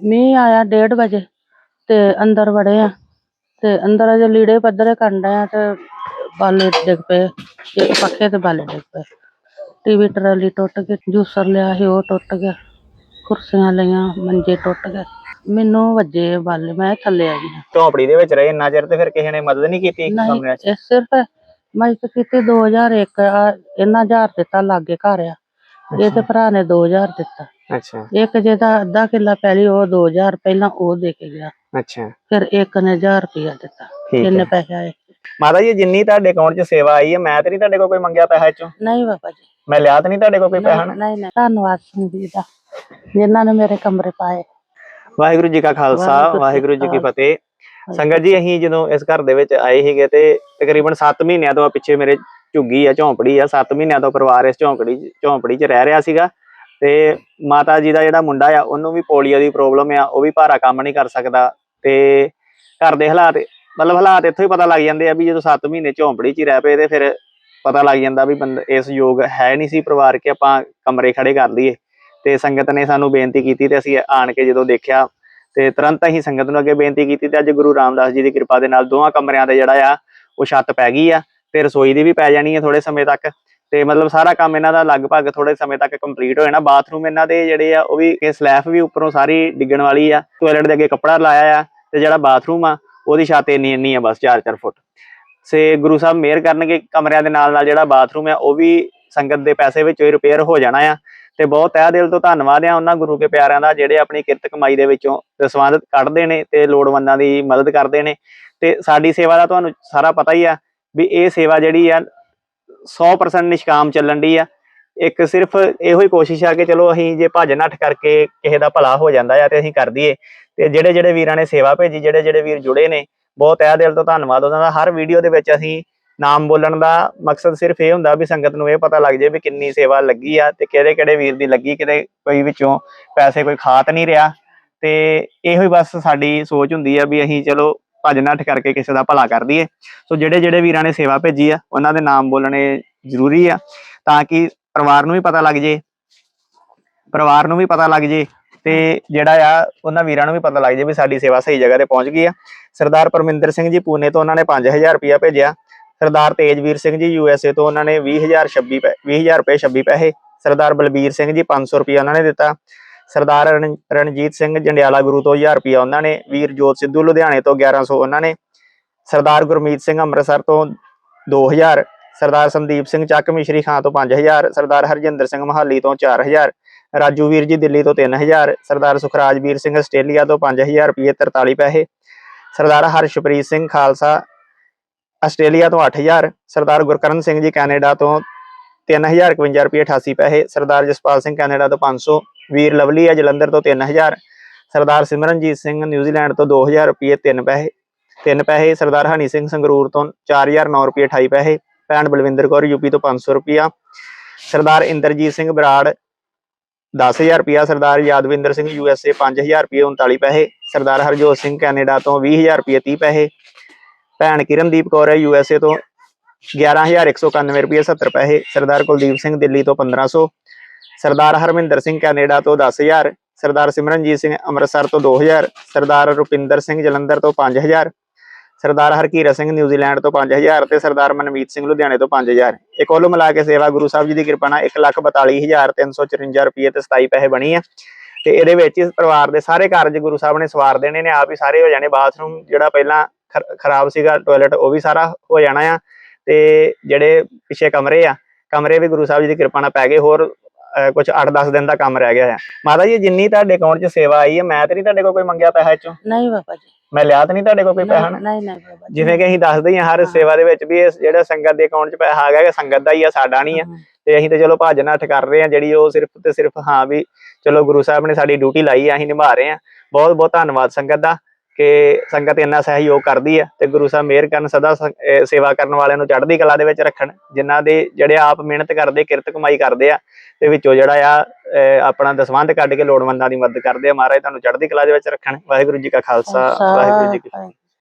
ਮੀਂਹ ਆਇਆ 1:30 ਵਜੇ ਤੇ ਅੰਦਰ ਵੜੇ ਆ ਤੇ ਅੰਦਰ ਅਜੇ ਲੀੜੇ ਪੱਧਰੇ ਕਰਨ ਡਏ ਆ ਤੇ ਬਾਲੇ ਡਿੱਗ ਪਏ ਇੱਕ ਪੱਖੇ ਤੇ ਬਾਲੇ ਡਿੱਗ ਪਏ। ਟੀਵੀ ਟਰਾਲੀ ਟੁੱਟ ਗਈ ਜੂਸਰ ਲਿਆ ਸੀ ਉਹ ਟੁੱਟ ਗਿਆ ਕੁਰਸੀਆਂ ਲਈਆਂ ਮੰਜੇ ਟੁੱਟ ਗਏ। ਮੈਨੂੰ ਵੱਜੇ ਬਾਲੇ ਮੈਂ ਥੱਲੇ ਆ ਗਈ ਝੌਂਪੜੀ ਦੇ ਵਿੱਚ ਰਹੇ ਇੰਨਾ ਚਿਰ ਤੇ ਫਿਰ ਕਿਸੇ ਨੇ ਮਦਦ ਨਹੀਂ ਕੀਤੀ ਨਹੀਂ ਕਮਰਿਆਂ 'ਚ ਇਹ ਸਿਰਫ ਮੈਂ ਤਾਂ ਕਿਤੇ 2001 ਆ ਇਹਨਾਂ ਹਜ਼ਾਰ ਦਿੱਤਾ ਲਾਗੇ ਘਰ ਆ। ਇਹਦੇ ਭਰਾ ਨੇ 2000 ਦਿੱਤਾ। ਅੱਛਾ। ਇੱਕ ਜਿਹਦਾ ਅੱਧਾ ਕਿੱਲਾ ਪਹਿਲੀ ਉਹ 2000 ਪਹਿਲਾਂ ਉਹ ਦੇ ਕੇ ਗਿਆ। ਅੱਛਾ। ਫਿਰ ਇੱਕ ਨੇ 1000 ਰੁਪਇਆ ਦਿੱਤਾ। ਠੀਕ ਹੈ। ਪੈਸੇ ਆਏ? ਮਾਤਾ ਜੀ ਜਿੰਨੀ ਤੁਹਾਡੇ ਅਕਾਊਂਟ 'ਚ ਸੇਵਾ ਆਈ ਹੈ ਮੈਂ ਤੇ ਨਹੀਂ ਤੁਹਾਡੇ ਕੋਲ ਕੋਈ ਮੰਗਿਆ ਪੈਸਾ ਇਹ 'ਚੋਂ? ਨਹੀਂ ਬਾਬਾ ਜੀ। ਮੈਂ ਲਿਆ ਤੇ ਨਹੀਂ ਤੁਹਾਡੇ ਕੋਲ ਕੋਈ ਪੈਸਾ? ਨਹੀਂ ਨਹੀਂ। ਨਹੀਂ। ਧੰਨਵਾਦ ਸਿੰਘ ਜੀ ਦਾ ਜਿਨ੍ਹਾਂ ਨੇ ਮੇਰੇ ਕਮਰੇ ਪਾਏ। ਵਾਹਿਗੁਰੂ ਜੀ ਕਾ ਖਾਲਸਾ ਵਾਹਿਗੁਰੂ ਵਾਹਿਗੁਰੂ ਜੀ ਕੀ। ਫਤਿਹ। ਸੰਗਤ ਜੀ ਅਸੀਂ ਜਦੋਂ ਇਸ ਘਰ ਦੇ ਵਿੱਚ ਆਏ ਸੀਗੇ ਤੇ ਤਕਰੀਬਨ 7 ਮਹੀਨਿਆਂ ਤੋਂ ਪਿੱਛੇ ਮੇਰੇ ਝੁੱਗੀ ਆ ਝੌਂਪੜੀ ਆ 7 ਮਹੀਨਿਆਂ ਤੋਂ ਪਰਿਵਾਰ ਇਸ ਝੌਂਪੜੀ ਝੌਂਪੜੀ 'ਚ ਰਹਿ ਰਿਹਾ ਸੀਗਾ। ਤੇ ਮਾਤਾ ਜੀ ਦਾ ਜਿਹੜਾ ਮੁੰਡਾ ਆ, ਉਹਨੂੰ ਵੀ ਪੋਲੀਓ ਦੀ ਪ੍ਰੋਬਲਮ ਆ, ਉਹ ਵੀ ਭਾਰਾ ਕੰਮ ਨਹੀਂ ਕਰ ਸਕਦਾ। ਤੇ ਘਰ ਦੇ ਹਾਲਾਤ, ਮਤਲਬ ਹਾਲਾਤ ਇੱਥੋਂ ਹੀ ਪਤਾ ਲੱਗ ਜਾਂਦੇ ਆ ਵੀ ਜਦੋਂ 7 ਮਹੀਨੇ ਝੌਂਪੜੀ 'ਚ ਹੀ ਰਹਿ ਪਏ ਤੇ ਫਿਰ ਪਤਾ ਲੱਗ ਜਾਂਦਾ ਵੀ ਬੰਦਾ, ਇਸ ਯੋਗ ਹੈ ਨਹੀਂ ਸੀ ਪਰਿਵਾਰ ਕਿ ਆਪਾਂ ਕਮਰੇ ਖੜੇ ਕਰ ਲਈਏ। ਤੇ ਸੰਗਤ ਨੇ ਸਾਨੂੰ ਬੇਨਤੀ ਕੀਤੀ ਤੇ ਅਸੀਂ ਆਣ ਕੇ ਜਦੋਂ ਦੇਖਿਆ ਤੇ ਤੁਰੰਤ ਅਸੀਂ ਸੰਗਤ ਨੂੰ ਅੱਗੇ ਬੇਨਤੀ ਕੀਤੀ ਤੇ ਅੱਜ ਗੁਰੂ ਰਾਮਦਾਸ ਜੀ ਦੀ ਕਿਰਪਾ ਦੇ ਨਾਲ ਦੋਵਾਂ ਕਮਰਿਆਂ ਦੇ ਜਿਹੜਾ ਆ, ਉਹ ਛੱਤ ਪੈ ਗਈ ਆ ਤੇ ਰਸੋਈ ਦੀ ਵੀ ਪੈ ਜਾਣੀ ਹੈ ਥੋੜੇ ਸਮੇਂ ਤੱਕ। ਤੇ ਮਤਲਬ ਸਾਰਾ ਕੰਮ ਇਹਨਾਂ ਦਾ ਲਗਭਗ ਥੋੜੇ ਸਮੇਂ ਤੱਕ ਕੰਪਲੀਟ ਹੋ ਜਾਣਾ। ਬਾਥਰੂਮ ਇਹਨਾਂ ਦੇ ਜਿਹੜੇ ਆ, ਉਹ ਵੀ ਇਹ ਸਲੈਫ ਵੀ ਉੱਪਰੋਂ ਸਾਰੀ ਡਿੱਗਣ ਵਾਲੀ ਆ। ਟਾਇਲਟ ਦੇ ਅੱਗੇ ਕੱਪੜਾ ਲਾਇਆ ਆ ਤੇ ਜਿਹੜਾ ਬਾਥਰੂਮ ਆ, ਉਹਦੀ ਛੱਤ ਇੰਨੀ ਇੰਨੀ ਆ ਬਸ 4-4 ਫੁੱਟ। ਸੇ ਗੁਰੂ ਸਾਹਿਬ ਮਿਹਰ ਕਰਨਗੇ ਕਮਰਿਆਂ ਦੇ ਨਾਲ ਨਾਲ ਜਿਹੜਾ ਬਾਥਰੂਮ ਆ, ਉਹ ਵੀ ਸੰਗਤ ਦੇ ਪੈਸੇ ਵਿੱਚੋਂ ਹੀ ਰਿਪੇਅਰ ਹੋ ਜਾਣਾ ਆ। ਤੇ ਬਹੁਤ ਤਹਿ ਦਿਲ ਤੋਂ ਧੰਨਵਾਦ ਆ ਉਹਨਾਂ ਗੁਰੂ ਕੇ ਪਿਆਰਿਆਂ ਦਾ, ਜਿਹੜੇ ਆਪਣੀ ਕਿਰਤ ਕਮਾਈ ਦੇ ਵਿੱਚੋਂ ਦਸਵੰਧ ਕੱਢਦੇ ਨੇ ਤੇ ਲੋੜਵੰਦਾਂ ਦੀ ਮਦਦ ਕਰਦੇ ਨੇ। ਤੇ ਸਾਡੀ ਸੇਵਾ ਦਾ ਤੁਹਾਨੂੰ ਸਾਰਾ ਪਤਾ ਹੀ ਆ ਵੀ ਇਹ ਸੇਵਾ ਜਿਹੜੀ ਆ 100% ਨਿਸ਼ਕਾਮ ਚੱਲਣ ਦੀ ਆ। ਇੱਕ ਸਿਰਫ ਇਹੋ ਹੀ ਕੋਸ਼ਿਸ਼ ਆ ਕਿ ਚਲੋ ਅਸੀਂ ਜੇ ਭੱਜ ਨੱਠ ਕਰਕੇ ਕਿਸੇ ਦਾ ਭਲਾ ਹੋ ਜਾਂਦਾ ਆ ਤੇ ਅਸੀਂ ਕਰ ਦਈਏ। ਤੇ ਜਿਹੜੇ ਜਿਹੜੇ ਵੀਰਾਂ ਨੇ ਸੇਵਾ ਭੇਜੀ, ਜਿਹੜੇ ਜਿਹੜੇ ਵੀਰ ਜੁੜੇ ਨੇ, ਬਹੁਤ ਇਹ ਦਿਲ ਤੋਂ ਧੰਨਵਾਦ। ਉਹਨਾਂ ਦਾ ਹਰ ਵੀਡੀਓ ਦੇ ਵਿੱਚ ਅਸੀਂ ਨਾਮ ਬੋਲਣ ਦਾ ਮਕਸਦ ਸਿਰਫ ਇਹ ਹੁੰਦਾ ਵੀ ਸੰਗਤ ਨੂੰ ਇਹ ਪਤਾ ਲੱਗ ਜੇ ਵੀ ਕਿੰਨੀ ਸੇਵਾ ਲੱਗੀ ਆ ਤੇ ਕਿਹੜੇ ਕਿਹੜੇ ਵੀਰ ਦੀ ਲੱਗੀ ਕਿਤੇ ਕੋਈ ਵਿੱਚੋਂ ਪੈਸੇ ਕੋਈ ਖਾਤ ਨਹੀਂ ਰਿਹਾ। ਤੇ ਇਹੋ ਹੀ ਬਸ ਸਾਡੀ ਸੋਚ ਹੁੰਦੀ ਆ ਵੀ ਅਸੀਂ ਚਲੋ ਭੱਜ ਨੱਠ ਕਰਕੇ ਕਿਸੇ ਦਾ ਭਲਾ ਕਰ ਦਈਏ ਸੋ ਜਿਹੜੇ ਜਿਹੜੇ ਵੀਰਾਂ ਨੇ ਸੇਵਾ ਭੇਜੀ ਆ, ਉਹਨਾਂ ਦੇ ਨਾਮ ਬੋਲਣੇ ਜ਼ਰੂਰੀ ਆ ਤਾਂ ਕਿ ਪਰਿਵਾਰ ਨੂੰ ਵੀ ਪਤਾ ਲੱਗ ਜੇ। ਪਰਿਵਾਰ ਨੂੰ ਵੀ ਪਤਾ ਲੱਗ ਜੇ ਤੇ ਜਿਹੜਾ ਆ, ਉਹਨਾਂ ਵੀਰਾਂ ਨੂੰ ਵੀ ਪਤਾ ਲੱਗ ਜੇ ਵੀ ਸਾਡੀ ਸੇਵਾ ਸਹੀ ਜਗ੍ਹਾ ਤੇ ਪਹੁੰਚ ਗਈ ਆ। ਸਰਦਾਰ ਪਰਮਿੰਦਰ ਸਿੰਘ ਜੀ ਪੂਨੇ ਤੋਂ ਉਹਨਾਂ ਨੇ 5000 ਰੁਪਇਆ ਭੇਜਿਆ। ਸਰਦਾਰ ਤੇਜਵੀਰ ਸਿੰਘ ਜੀ ਯੂਐਸਏ ਤੋਂ ਉਹਨਾਂ ਨੇ 20000 26 ਪੈ- 20000 ਰੁਪਏ 26 ਪੈਸੇ। ਸਰਦਾਰ ਬਲਬੀਰ ਸਿੰਘ ਜੀ 500 ਰੁਪਇਆ ਉਹਨਾਂ ਨੇ ਦਿੱਤਾ। ਸਰਦਾਰ ਰਣ- ਰਣਜੀਤ ਸਿੰਘ ਜੰਡਿਆਲਾ ਗੁਰੂ ਤੋਂ 1000 ਰੁਪਇਆ ਉਹਨਾਂ ਨੇ, ਵੀਰ ਜੋਤ ਸਿੱਧੂ ਲੁਧਿਆਣੇ ਤੋਂ 1100 ਉਹਨਾਂ ਨੇ, ਸਰਦਾਰ ਗੁਰਮੀਤ ਸਿੰਘ ਅੰਮ੍ਰਿਤਸਰ ਤੋਂ 2000 ਸਰਦਾਰ ਸੰਦੀਪ ਸਿੰਘ ਚੱਕ ਮਿਸ਼ਰੀ ਖਾਂ ਤੋਂ 5000 ਸਰਦਾਰ ਹਰਜਿੰਦਰ ਸਿੰਘ ਮਹਾਲੀ ਤੋਂ 4000 ਰਾਜੂ ਵੀਰ ਜੀ ਦਿੱਲੀ ਤੋਂ 3000 ਸਰਦਾਰ ਸੁਖਰਾਜ ਵੀਰ ਸਿੰਘ ਆਸਟ੍ਰੇਲੀਆ ਤੋਂ 5000 ਰੁਪਏ 43 ਪੈਸੇ, ਸਰਦਾਰ ਹਰਸ਼ਪ੍ਰੀਤ ਸਿੰਘ ਖਾਲਸਾ ਆਸਟ੍ਰੇਲੀਆ ਤੋਂ 8000 ਸਰਦਾਰ ਗੁਰਕਰਨ ਸਿੰਘ ਜੀ ਕੈਨੇਡਾ ਤੋਂ 3051 ਰੁਪਏ 88 ਪੈਸੇ ਸਰਦਾਰ ਜਸਪਾਲ ਸਿੰਘ ਕੈਨੇਡਾ ਤੋਂ 500 ਵੀਰ ਲਵਲੀ ਹੈ ਜਲੰਧਰ ਤੋਂ 3000 ਸਰਦਾਰ ਸਿਮਰਨਜੀਤ ਸਿੰਘ ਨਿਊਜ਼ੀਲੈਂਡ ਤੋਂ 2000 ਰੁਪਏ 3 ਪੈਸੇ 3 ਪੈਸੇ ਸਰਦਾਰ ਹਨੀ ਸਿੰਘ ਸੰਗਰੂਰ ਤੋਂ 4009 ਰੁਪਏ 28 ਪੈਸੇ ਭੈਣ ਬਲਵਿੰਦਰ ਕੌਰ ਯੂਪੀ ਤੋਂ 500 ਰੁਪਿਆ ਸਰਦਾਰ ਇੰਦਰਜੀਤ ਸਿੰਘ ਬਰਾੜ 10000 ਰੁਪਿਆ ਸਰਦਾਰ ਯਾਦਵਿੰਦਰ ਸਿੰਘ ਯੂਐਸਏ 5000 ਰੁਪਏ 39 ਪੈਸੇ ਸਰਦਾਰ ਹਰਜੋਤ ਸਿੰਘ ਕੈਨੇਡਾ ਤੋਂ 20000 ਰੁਪਏ 30 ਪੈਸੇ ਭੈਣ ਕਿਰਨਦੀਪ ਕੌਰ ਹੈ ਯੂਐਸਏ ਤੋਂ 11191 ਰੁਪਏ 70 ਪੈਸੇ। ਸਰਦਾਰ ਕੁਲਦੀਪ ਸਿੰਘ ਦਿੱਲੀ ਤੋਂ 1500 ਸਰਦਾਰ ਹਰਮਿੰਦਰ ਸਿੰਘ ਕੈਨੇਡਾ ਤੋਂ 10000 ਸਰਦਾਰ ਸਿਮਰਨਜੀਤ ਸਿੰਘ ਅੰਮ੍ਰਿਤਸਰ ਤੋਂ 2000 ਸਰਦਾਰ ਰੁਪਿੰਦਰ ਸਿੰਘ ਜਲੰਧਰ ਤੋਂ 5000 ਸਰਦਾਰ ਹਰਕੀਰਤ ਸਿੰਘ ਨਿਊਜ਼ੀਲੈਂਡ ਤੋਂ 5000 ਤੇ ਸਰਦਾਰ ਮਨਮੀਤ ਸਿੰਘ ਲੁਧਿਆਣੇ ਤੋਂ 5000 ਇਹ ਕੁੱਲ ਮਿਲਾ ਕੇ ਸੇਵਾ ਗੁਰੂ ਸਾਹਿਬ ਜੀ ਦੀ ਕਿਰਪਾ ਨਾਲ 142354 ਰੁਪਏ ਤੇ 27 ਪੈਸੇ ਬਣੀ ਆ। ਤੇ ਇਹਦੇ ਵਿੱਚ ਇਸ ਪਰਿਵਾਰ ਦੇ ਸਾਰੇ ਕਾਰਜ ਗੁਰੂ ਸਾਹਿਬ ਨੇ ਸਵਾਰ ਦੇਣੇ ਨੇ, ਆਪ ਹੀ ਸਾਰੇ ਹੋ ਜਾਣੇ। ਬਾਥਰੂਮ ਜਿਹੜਾ ਪਹਿਲਾਂ ਖਰ- ਖਰਾਬ ਸੀਗਾ, ਟਾਇਲਟ ਉਹ ਵੀ ਸਾਰਾ ਹੋ ਜਾਣਾ ਆ। ਤੇ ਜਿਹੜੇ ਪਿੱਛੇ ਕਮਰੇ ਆ ਕਮਰੇ ਵੀ ਗੁਰੂ ਸਾਹਿਬ ਜੀ ਦੀ ਕਿਰਪਾ ਨਾਲ ਪੈ ਗਏ ਹੋਰ ਕੁਝ 8-10 ਦਿਨ ਦਾ ਕੰਮ ਰਹਿ ਗਿਆ ਆ ਮਾਤਾ ਜੀ ਜਿੰਨੀ ਤੁਹਾਡੇ ਅਕਾਊਂਟ 'ਚ ਸੇਵਾ ਆਈ ਹੈ ਮੈਂ ਤੇ ਨਹੀਂ ਤੁਹਾਡੇ ਕੋਲ ਕੋਈ ਮੰਗਿਆ ਪੈਸਾ 'ਚੋਂ ਨਹੀਂ ਬਾਬਾ ਜੀ। ਮੈਂ ਲਿਆ ਤਾਂ ਨਹੀਂ ਤੁਹਾਡੇ ਕੋਲ ਕੋਈ ਪੈਸਾ ਨਹੀਂ ਨਹੀਂ ਬਾਬਾ ਜੀ। ਜਿਵੇਂ ਕਿ ਅਸੀਂ ਦੱਸਦੇ ਹੀ ਹਾਂ ਹਰ ਹਾਂ। ਸੇਵਾ ਦੇ ਵਿੱਚ ਵੀ ਇਹ ਜਿਹੜਾ ਸੰਗਤ ਦੇ ਅਕਾਊਂਟ 'ਚ ਪੈਸਾ ਆ ਗਿਆ ਕਿ ਸੰਗਤ ਦਾ ਹੀ ਆ ਸਾਡਾ ਨਹੀਂ ਆ। ਹਾਂ। ਤੇ ਅਸੀਂ ਤੇ ਚਲੋ ਭੱਜ ਨੱਠ ਕਰ ਰਹੇ ਆ ਜਿਹੜੀ ਉਹ ਸਿਰਫ ਤੇ ਸਿਰਫ ਹਾਂ ਵੀ ਚਲੋ ਗੁਰੂ ਸਾਹਿਬ ਨੇ ਸਾਡੀ ਡਿਊਟੀ ਲਾਈ ਆ ਅਸੀਂ ਨਿਭਾ ਰਹੇ ਆ ਬਹੁਤ ਬਹੁਤ ਧੰਨਵਾਦ ਸੰਗਤ ਦਾ। ਕਿ ਸੰਗਤ ਇੰਨਾ ਸਹਿਯੋਗ ਕਰਦੀ ਆ ਤੇ ਗੁਰੂ ਸਾਹਿਬ ਮਿਹਰ ਕਰਨ ਸਦਾ ਸੇਵਾ ਕਰਨ ਵਾਲਿਆਂ ਨੂੰ ਚੜ੍ਹਦੀ ਕਲਾ ਦੇ ਵਿੱਚ ਰੱਖਣ ਜਿਨ੍ਹਾਂ ਦੇ ਜਿਹੜੇ ਆਪ ਮਿਹਨਤ ਕਰਦੇ ਕਿਰਤ ਕਮਾਈ ਕਰਦੇ ਆ ਤੇ ਵਿੱਚੋਂ ਜਿਹੜਾ ਆ ਆਪਣਾ ਦਸਵੰਧ ਕੱਢ ਕੇ ਲੋੜਵੰਦਾਂ ਦੀ ਮਦਦ ਕਰਦੇ ਆ ਮਹਾਰਾਜ ਤੁਹਾਨੂੰ ਚੜ੍ਹਦੀ ਕਲਾ ਦੇ ਵਿੱਚ ਰੱਖਣ ਵਾਹਿਗੁਰੂ ਜੀ ਕਾ ਖਾਲਸਾ ਵਾਹਿਗੁਰੂ ਜੀ ਕੀ ਫਤਿਹ।